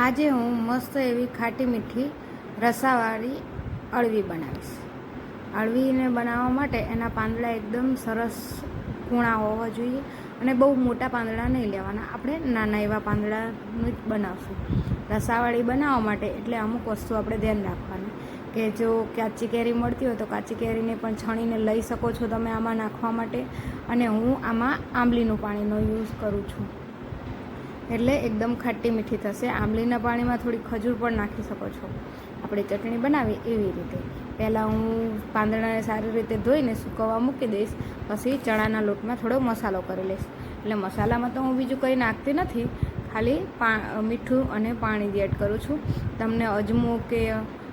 આજે હું મસ્ત એવી ખાટી મીઠી રસાવાળી અળવી બનાવીશ. અળવીને બનાવવા માટે એના પાંદડા એકદમ સરસ કૂણા હોવા જોઈએ અને બહુ મોટા પાંદડા નહીં લેવાના. આપણે નાના એવા પાંદડાનું જ બનાવશું. રસાવાળી બનાવવા માટે એટલે અમુક વસ્તુ આપણે ધ્યાન રાખવાની કે જો કાચી કેરી મળતી હોય તો કાચી કેરીને પણ છણીને લઈ શકો છો તમે આમાં નાખવા માટે. અને હું આમાં આંબલીનું પાણીનો યુઝ કરું છું. એટલે એકદમ ખાટી મીઠી થશે. આંબલીના પાણીમાં થોડી ખજૂર પણ નાખી શકો છો. આપણે ચટણી બનાવી એવી રીતે. પહેલાં હું પાંદડાને સારી રીતે ધોઈને સૂકવવા મૂકી દઈશ. પછી ચણાના લોટમાં થોડો મસાલો કરી લઈશ. એટલે મસાલામાં તો હું બીજું કંઈ નાખતી નથી. ખાલી મીઠું અને પાણી જ એડ કરું છું. તમને અજમો કે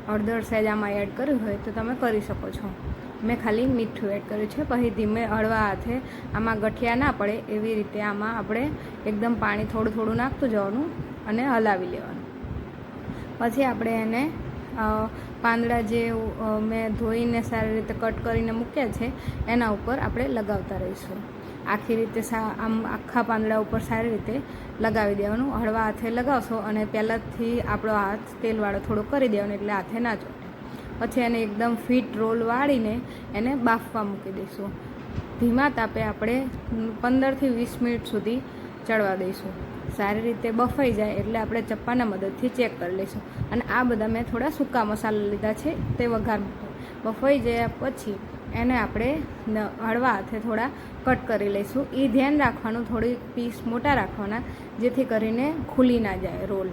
હળદર સહેજ આમાં એડ કર્યું હોય તો તમે કરી શકો છો. મેં ખાલી મીઠું એડ કર્યું છે. પછી ધીમે હળવા હાથે આમાં ગઠિયા ના પડે એવી રીતે આમાં આપણે એકદમ પાણી થોડું થોડું નાખતું જવાનું અને હલાવી લેવાનું. પછી આપણે એને પાંદડા જે મેં ધોઈને સારી રીતે કટ કરીને મૂક્યા છે, એના ઉપર આપણે લગાવતા રહીશું. આખી રીતે સા, આમ આખા પાંદડા ઉપર સારી રીતે લગાવી દેવાનું. હળવા હાથે લગાવશો અને પહેલાંથી આપણો હાથ તેલવાળો થોડો કરી દેવાનો, એટલે હાથે ના ચોટે. પછી એને એકદમ ફિટ રોલ વાળીને એને બાફવા મૂકી દઈશું. ધીમા તાપે આપણે પંદરથી વીસ મિનિટ સુધી ચડવા દઈશું. સારી રીતે બફાઈ જાય એટલે આપણે ચપ્પાના મદદથી ચેક કરી લઈશું. અને આ બધા મેં થોડા સૂકા મસાલા લીધા છે તે વઘાર માટે. બફાઈ ગયા પછી એને આપણે હળવા હાથે થોડા કટ કરી લઈશું. એ ધ્યાન રાખવાનું, થોડી પીસ મોટા રાખવાના, જેથી કરીને ખુલી ના જાય રોલ.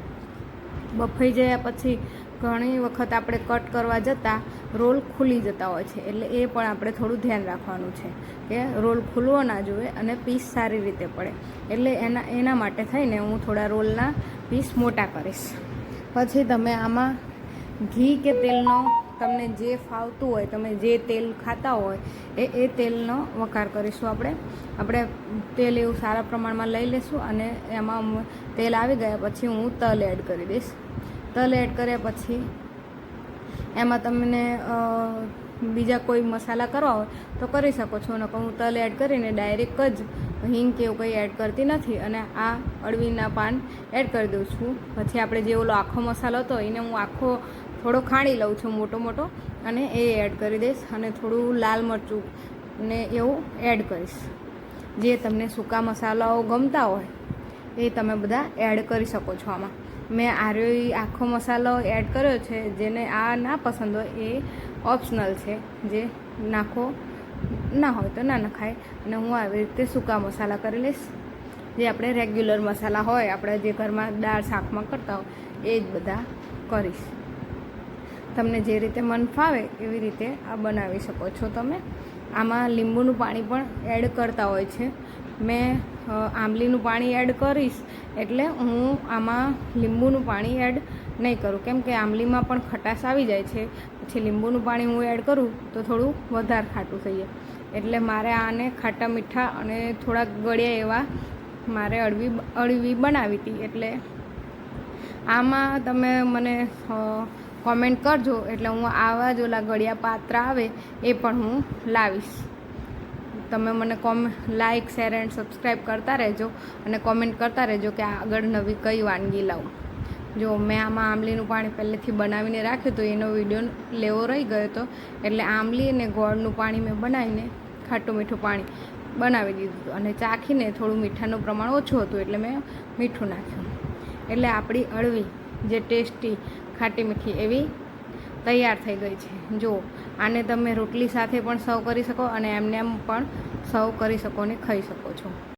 બફાઈ ગયા પછી ઘણી વખત આપણે કટ કરવા જતાં રોલ ખુલી જતા હોય છે. એટલે એ પણ આપણે થોડું ધ્યાન રાખવાનું છે કે રોલ ખુલવો ના જોઈએ અને પીસ સારી રીતે પડે. એટલે એના એના માટે થઈને હું થોડા રોલના પીસ મોટા કરીશ. પછી તમે આમાં ઘી કે તેલનો તમને જે ફાવતું હોય, તમે જે તેલ ખાતા હોય, એ એ તેલનો વઘાર કરીશું આપણે. આપણે તેલ એવું સારા પ્રમાણમાં લઈ લઈશું અને એમાં તેલ આવી ગયા પછી હું તલ એડ કરી દઈશ. તલ એડ કર્યા પછી એમાં તમને બીજા કોઈ મસાલા કરવા હોય તો કરી શકો છો. નકર હું તલ એડ કરીને ડાયરેક્ટ જ હિંગ કે એવું કંઈ એડ કરતી નથી અને આ અળવીના પાન એડ કરી દઉં છું. પછી આપણે જે ઓલો આખો મસાલો હતો એને હું આખો થોડો ખાણી લઉં છું મોટો મોટો અને એ એડ કરી દઈશ અને થોડું લાલ મરચું ને એવું એડ કરીશ. જે તમને સૂકા મસાલાઓ ગમતા હોય એ તમે બધા એડ કરી શકો છો આમાં. મેં આર્યો આખો મસાલો એડ કર્યો છે, જેને આ ના પસંદ હોય એ ઓપ્શનલ છે, જે નાખો, ના હોય તો ના નખાય. અને હું આવી રીતે સૂકા મસાલા કરી લઈશ. જે આપણે રેગ્યુલર મસાલા હોય, આપણે જે ઘરમાં દાળ શાકમાં કરતા હોય, એ જ બધા કરીશ. તમને જે રીતે મન ફાવે એવી રીતે આ બનાવી શકો છો તમે. આમાં લીંબુનું પાણી પણ એડ કરતા હોય છે. મેં આંબલીનું પાણી એડ કરીશ એટલે હું આમાં લીંબુનું પાણી એડ નહીં કરું. કેમ કે આંબલીમાં પણ ખટાશ આવી જાય છે. પછી લીંબુનું પાણી હું એડ કરું તો થોડું વધારે ખાટું થઈ જાય. એટલે મારે આને ખાટા મીઠા અને થોડાક ગળ્યા એવા મારે અળવી અળવી બનાવી હતી. એટલે આમાં તમે મને કોમેન્ટ કરજો. એટલે હું આવા જ ઓલા ગળિયા પાત્ર આવે એ પણ હું લાવીશ. તમે મને કોમ લાઇક શેર એન્ડ સબસ્ક્રાઈબ કરતા રહેજો અને કોમેન્ટ કરતા રહેજો કે આગળ નવી કઈ વાનગી લાવું. જો મેં આમાં આંબલીનું પાણી પહેલેથી બનાવીને રાખ્યું તો એનો વીડિયો લેવો રહી ગયો હતો એટલે આંબલી અને ગોળનું પાણી મેં બનાવીને ખાટું મીઠું પાણી બનાવી દીધું હતું અને ચાખીને થોડું મીઠાનું પ્રમાણ ઓછું હતું એટલે મેં મીઠું નાખ્યું. એટલે આપણી અળવી જે ટેસ્ટી ખાટી મીઠી એવી તૈયાર થઈ ગઈ છે. જો, આને તમે રોટલી સાથે પણ સર્વ કરી શકો અને એમને એમ પણ સર્વ કરી શકો અને ખાઈ શકો છો.